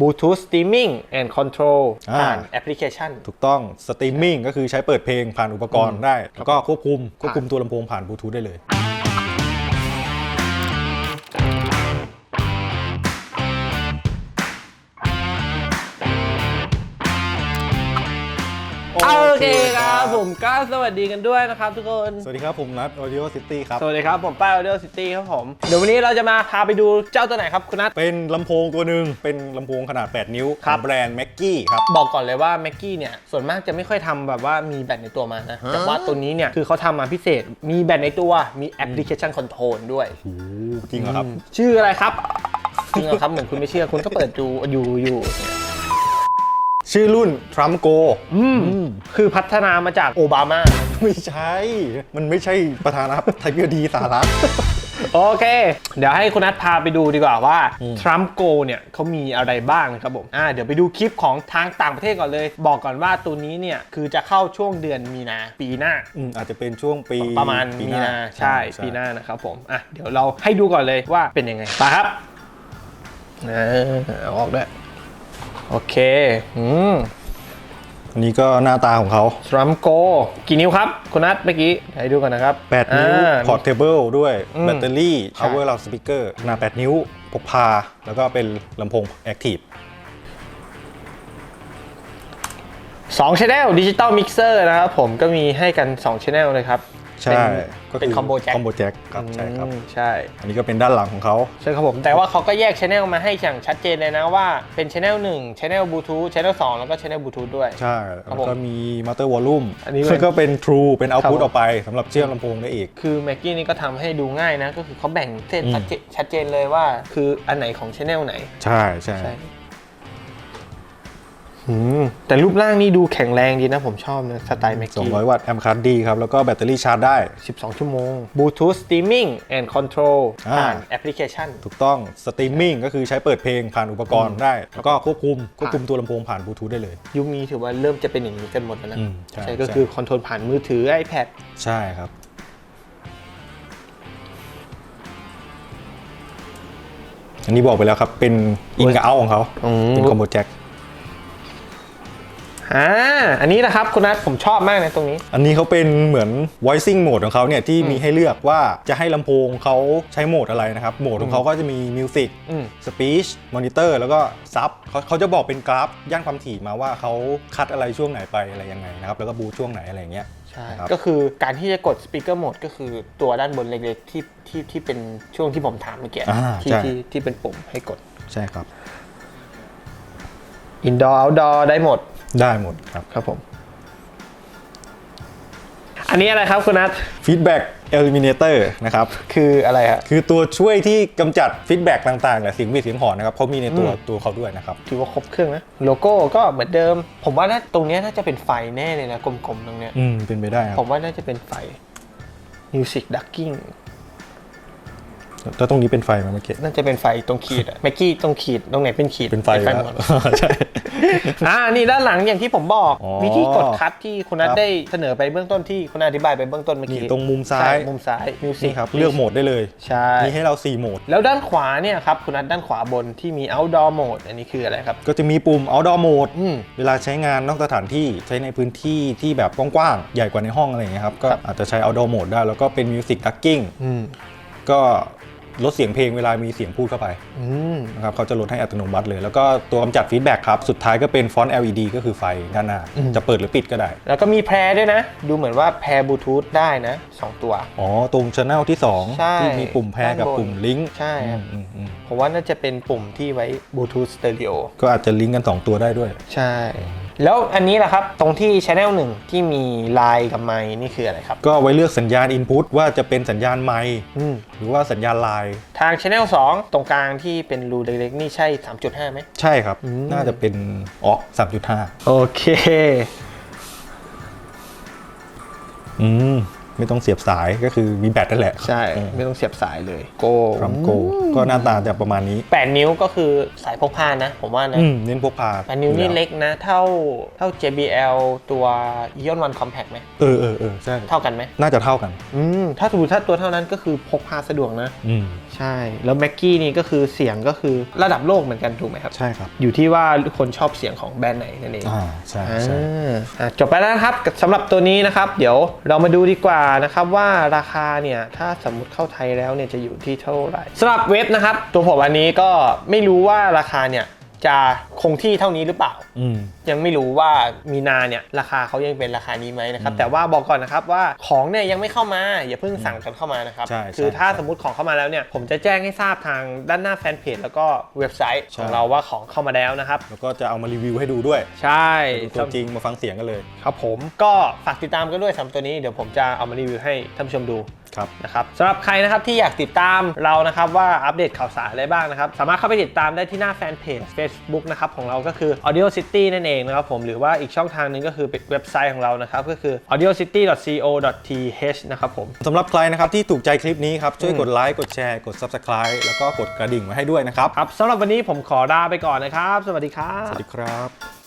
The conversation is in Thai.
Bluetooth Streaming and Control อ่าผ่านแอปพลิเคชัน ถูกต้องสตรีมมิ่งก็คือใช้เปิดเพลงผ่านอุปกรณ์ได้ แล้วก็ควบคุมควบคุมตัวลำโพงผ่านบลูทูธได้เลย ผมก็สวัสดีกันด้วยนะครับทุกคน สวัสดีครับผมนัท Audio City ครับ สวัสดีครับ ผมป้าย Audio City ครับผม เดี๋ยววันนี้เราจะมาพาไปดูเจ้าตัวไหนครับคุณนัท เป็นลำโพงตัวหนึ่งเป็นลำโพงขนาด 8 นิ้วครับ ของแบรนด์ m a c g i e ครับ บอกก่อนเลยว่าแม็กกี้เนี่ยส่วนมากจะไม่ค่อยทำแบบว่ามีแบตในตัวมานะ แต่ว่าตัวนี้เนี่ยคือเขาทำมาพิเศษ มีแบตในตัว มีแอปพลิเคชันคอนโทรลด้วยโอ้โหจริงเหรอครับ ชื่ออะไรครับ จริงเหรอครับ เหมือนคุณไม่เชื่อคุณก็เปิดดูอยู่อยู่ ชื่อรุ่น Trump Go อืมคือพัฒนามาจากโอบามา ไม่ใช่ มันไม่ใช่ประธานาธิบดีสหรัฐโอเค เดี๋ยวให้คุณนัทพาไปดูดีกว่าว่า Trump Go เนี่ยเขามีอะไรบ้างนะครับผมอ่าเดี๋ยวไปดูคลิปของทางต่างประเทศก่อนเลย บอกก่อนว่าตัวนี้เนี่ย คือจะเข้าช่วงเดือนมีนาปีหน้าอืมอาจจะเป็นช่วงปีประมาณปีมีหนาใช่ปีหน้านะครับผมอะเดี๋ยวเราให้ดูก่อนเลยว่าเป็นยังไงไปครับเออเอาออกด้วย โอเค อืมอันนี้ก็หน้าตาของเขา Trump Go กี่นิ้วครับ คุณนัทเมื่อกี้ให้ดูกันนะครับ8นิ้วอ่าพอร์ตเทเบิลด้วย อืมแบตเตอรี่ ใช่ power loud speaker ขนาด8นิ้ว พกพา แล้วก็เป็นลำโพง active สองชแนลดิจิตอลมิกเซอร์นะครับผมก็มีให้กัน2ชแนลเลยครับ ใช่เป็นเป็นคอมโบแจ็คคอมโบแจ็คครับใช่ครับใช่ อันนี้ก็เป็นด้านหลังของเขา ใช่ครับผม แต่ว่าเขาก็แยกชแนลมาให้อย่างชัดเจนเลยนะว่าเป็นชแนล1ชแนลบลูทูธชแนล2แล้วก็ชแนลบลูทูธด้วย ใช่ ครัแล้บวผมก็มีมาสเตอร์วอลลุ่มอันนี้เป็นซึ่งก็เป็น True เป็นครับ Output ผม ออกไปสำหรับเชื่อมลำโพงได้อีก คือแม็กกี้นี่ก็ทำให้ดูง่ายนะ ก็คือเขาแบ่งเส้นอืม ชัดเจนชัดเจนเลยว่า คืออันไหนของชแนลไหน ใช่ใช่ ใช่อืม แต่รูปร่างนี่ดูแข็งแรงดีนะผมชอบนะสไตล์แม็กกี้200 วัตต์แอมป์คัสดีครับ แล้วก็แบตเตอรี่ชาร์จได้ 12 ชั่วโมง Bluetooth Streaming and Control อ่าผ่านแอปพลิเคชัน ถูกต้องสตรีมมิ่งก็คือใช้เปิดเพลงผ่านอุปกรณ์ได้ แล้วก็ควบคุมควบคุมตัวลำโพงผ่านบลูทูธได้เลย ยุคนี้ถือว่าเริ่มจะเป็นอย่างนี้กันหมดแล้วนะอืมใช่ใช่ก็ใช่คือคอนโทรลผ่านมือถือ iPad ใช่ครับอันนี้บอกไปแล้วครับ เป็นอินกับเอาของเขาอืมเป็นคอมโบแจ็ค อ่าอันนี้นะครับคุณนัทผมชอบมากนะตรงนี้ อันนี้เขาเป็นเหมือน voicing mode ของเขาเนี่ยที่มีให้เลือกว่าจะให้ลำโพงเขาใช้โหมดอะไรนะครับ โหมดของเขาก็จะมี Music อืม Speech Monitor แล้วก็ซับเขาเขาจะบอกเป็นกราฟย่านความถี่มาว่าเขาคัดอะไรช่วงไหนไปอะไรยังไงนะครับ แล้วก็บูช่วงไหนอะไรอย่างเงี้ย ใช่ครับ ก็คือการที่จะกด Speaker Mode ก็คือตัวด้านบนเล็กๆที่ที่ที่เป็นช่วงที่ผมถามเมื่อกี้อ่าที่ใช่ ที่ที่เป็นปุ่มให้กด ใช่ครับ Indoor Outdoor ได้หมด ได้หมดครับครับผมอันนี้อะไรครับคุณนัท Feedback Eliminator นะครับ คืออะไรฮะ คือตัวช่วยที่กำจัดฟีดแบ็กต่างๆแหละเสียงหวีดเสียงหอนนะครับเขามีในตัวอืมตัวเขาด้วยนะครับ ถือว่าครบเครื่องนะ โลโก้ก็เหมือนเดิม ผมว่าน่าตรงเนี้ยน่าจะเป็นไฟแน่เลยนะ กลมๆ ตรงเนี้ย อืม เป็นไปได้ครัผบ มว่าน่าจะเป็นไฟ Music Ducking แล้วตรงนี้เป็นไฟไหมเมื่อกี้ น่าจะเป็นไฟตรงขีดอะเมื่อกี้ตรงขีดตรงไหนเป็นขีดเป็นไฟไฟแล้วหมดใช่อ่านี่ด้านหลังอย่างที่ผมบอกอ๋อมีที่กดคัดที่คุณนัทครับได้เสนอไปเบื้องต้นที่คุณนัทอธิบายไปเบื้องต้นเมื่อกี้นี่ตรงมุมซ้ายใช่มุมซ้าย Music นี่ครับเลือกโหมดได้เลยใช่มีให้เรา 4 โหมด แล้วด้านขวาเนี่ยครับคุณนัทด้านขวาบนที่มี outdoor mode อันนี้คืออะไรครับ ก็จะมีปุ่ม outdoor mode อืมเวลาใช้งานนอกสถานที่ใช้ในพื้นที่ที่แบบกว้างๆใหญ่กว่าในห้องอะไรอย่างเงี้ยครับก็ครับอาจจะใช้ outdoor mode ได้แล้วก็เป็น music ducking อืมก็ ลดเสียงเพลงเวลามีเสียงพูดเข้าไปอืมนะครับเขาจะลดให้อัตโนมัติเลย แล้วก็ตัวกำจัดฟีดแบ็กครับ สุดท้ายก็เป็นฟอนต์ LED ก็คือไฟด้านหน้าอืมจะเปิดหรือปิดก็ได้ แล้วก็มีแพรด้วยนะ ดูเหมือนว่าแพรบลูทูธได้นะสองตัว อ๋อ ตรงช anel ที่ ใช่2 ที่มีปุ่มแพรกับด้านบน ปุ่มลิงก์ใช่ครับอืมอืมผมว่าน่าจะเป็นปุ่มที่ไว้บลูทูธสเตอริโอก็อาจจะลิงก์กัน 2 ตัวได้ด้วย ใช่ แล้วอันนี้ล่ะครับตรงที่ช anel หนึ่งที่มีไลน์กับไมค์นี่คืออะไรครับ ก็ไว้เลือกสัญญาณ Input ว่าจะเป็นสัญญาณไมค์อืม หรือว่าสัญญาณไลน์ทาง Channel 2 ตรงกลางที่เป็นรูเล็กๆนี่ใช่ 3.5ไหม ใช่ครับ อืม น่าจะเป็นออก3.5 โอเค อืม ไม่ต้องเสียบสายก็คือมีแบตนั่นแหละใช่เออไม่ต้องเสียบสายเลย โกทรัมโกก็หน้าตาจะประมาณนี้แปดนิ้วก็คือสายพกพานะ ผมว่านะอืมเน้นพกพาแปดนิ้วนี่อยู่แเล็กนะ เท่าเท่า JBL ตัว Ion One Compact ไหมเออเออเออใช่เท่ากันไหมน่าจะเท่ากันอืมถ้าสมมติถ้าตัวเท่านั้นก็คือพกพาสะดวกนะ อืมใช่ แล้วแม็กกี้นี่ก็คือเสียงก็คือระดับโลกเหมือนกันถูกไหมครับใช่ครับอยู่ที่ว่าคนชอบเสียงของแบรนด์ไหนนั่นเองอ่าใช่ใช่อ่าอะจบไปแล้วนะครับกับสำหรับตัวนี้นะครับ เดี๋ยวเรามาดูดีกว่านะครับว่าราคาเนี่ยถ้าสมมติเข้าไทยแล้วเนี่ยจะอยู่ที่เท่าไหร่สำหรับเว็บนะครับ ตัวผมอันนี้ก็ไม่รู้ว่าราคาเนี่ยจะคงที่เท่านี้หรือเปล่าอืมยังไม่รู้ว่ามีนาเนี่ยราคาเขายังเป็นราคานี้ไหมนะครับแต่ว่าบอกก่อนนะครับว่าของเนี่ยยังไม่เข้ามาอย่าเพิ่งสั่งกันเข้ามานะครับใช่ใช่คือถ้าใช่สมมติของเข้ามาแล้วเนี่ยผมจะแจ้งให้ทราบทางด้านหน้าแฟนเพจแล้วก็เว็บไซต์ใช่ของเราว่าของเข้ามาแล้วนะครับแล้วก็จะเอามารีวิวให้ดูด้วย ใช่ดูตัวจริงมาฟังเสียงกันเลย ครับผมก็ฝากติดตามกันด้วยสำหรับตัวนี้เดี๋ยวผมจะเอามารีวิวให้ท่านผู้ชมดูครับนะครับสำหรับใครนะครับที่อยากติดตามเรานะครับว่าอัปเดตข่าวสารอะไรบ้างนะครับสามารถเข้าไปติดตามได้ที่หน้าแฟนเพจ Facebook นะครับของเราก็คือ Audio City นั่นเองนะครับผมหรือว่าอีกช่องทางหนึงก็คือเว็บไซต์ของเรานะครับก็คือ audiocity.co.th นะครับผมสำหรับใครนะครับที่ถูกใจคลิปนี้ครับช่วยกดไลค์กดแชร์กด Subscribe แล้วก็กดกระดิ่งไว้ให้ด้วยนะครับครับสำหรับวันนี้ผมขอลาไปก่อนนะครับ สวัสดีครับ สวัสดีครับ